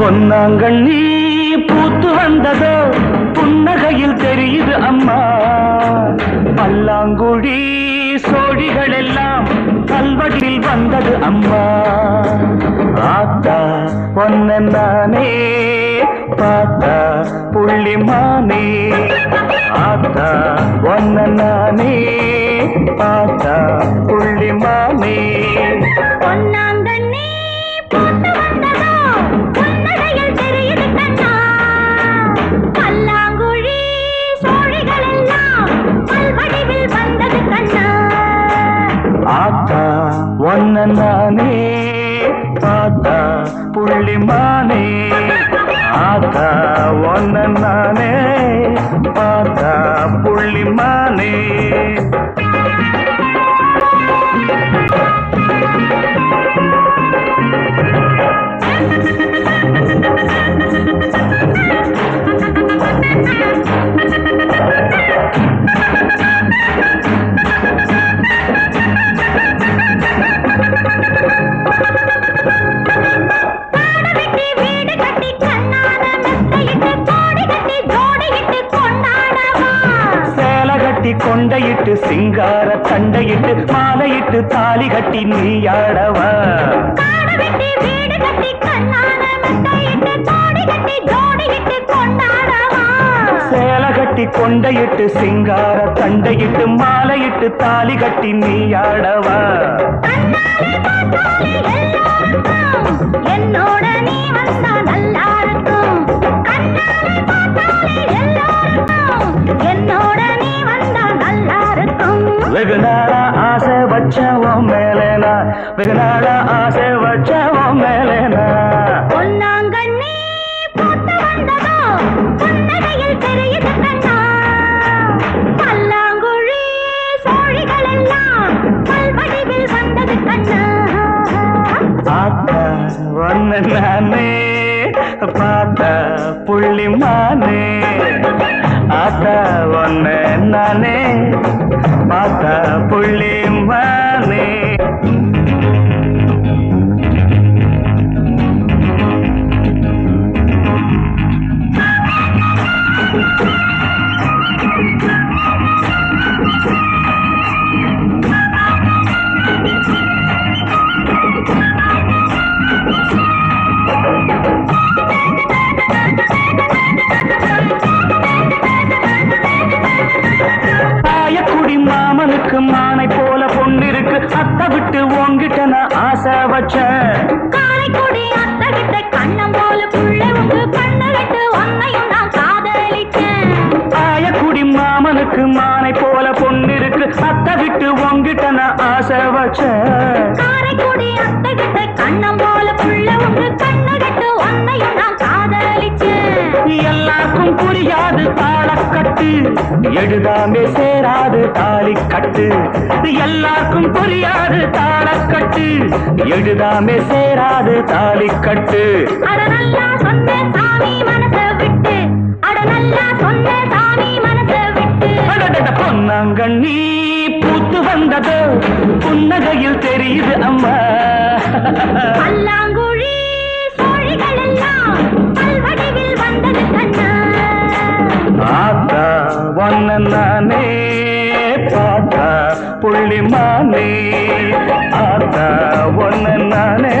பொன்னாங்கண்ணி பூத்து வந்ததோ? புன்னகையில் தெரியுது அம்மா. பல்லாங்குழி சோழிகள் எல்லாம் கல்வடியில் வந்தது அம்மா. ஆத்தா பொன்னே நானே பார்த்தா புள்ளிமானே ஆத்தா ஒன்ன நானே பார்த்தா பார்த்தா ஒன்ன நானே பார்த்தா புள்ளிமானே ஆத்தா ஒன்ன நானே மணி கொண்டையிட்டு சிங்கார தண்டையிட்டு மாலையிட்டு தாலி கட்டி நீயாடவா சேல கட்டி கொண்டையிட்டு சிங்கார தண்டையிட்டு மாலையிட்டு தாலி கட்டி நீயாடவா வெகு நாளா ஆசை வச்சவன் மேலேனா? வெகு நாளா ஆசை வச்சவன் மேலேனா? பொன்னாங்கண்ணி பூத்து வந்ததோ? புன்னகையில் தெரியுது கண்ணா? பல்லாங்குழி சோழிகள் எல்லாம் பல்வடிவில் வந்தது கண்ணா? ஆத்தா ஒன்னு நானே பார்த்தா புள்ளிமானே ஆத்தா ஒன்னு நானே தாத்தா புள்ளே மானே. அத்தை விட்டு உங்கிட்ட நான் ஆசை வச்சேன். காரைக்குடி அத்தகிட்ட கண்ணம் போல புள்ள உங்க கண்ணகிட்டு உன்னையும் நான் காதலிச்சேன். தாயக்குடி மாமனுக்கு மானை போல பொண்ணிருக்கு அத்தை விட்டு உங்கிட்ட நான் ஆசை வச்சேன். எழுதாமே சேராது தாலி கட்டு. எல்லாருக்கும் புரியாது தாளக்கட்டு. எழுதாமே சேராது தாலி கட்டு. பொன்னாங்கள் நீ பூத்து வந்ததோ. புன்னகையில் தெரியுது அம்மா. பல்லாங்குழி ஒன்ன நானே பார்த்தா புள்ளிமானே ஆத்தா ஒன்னு நானே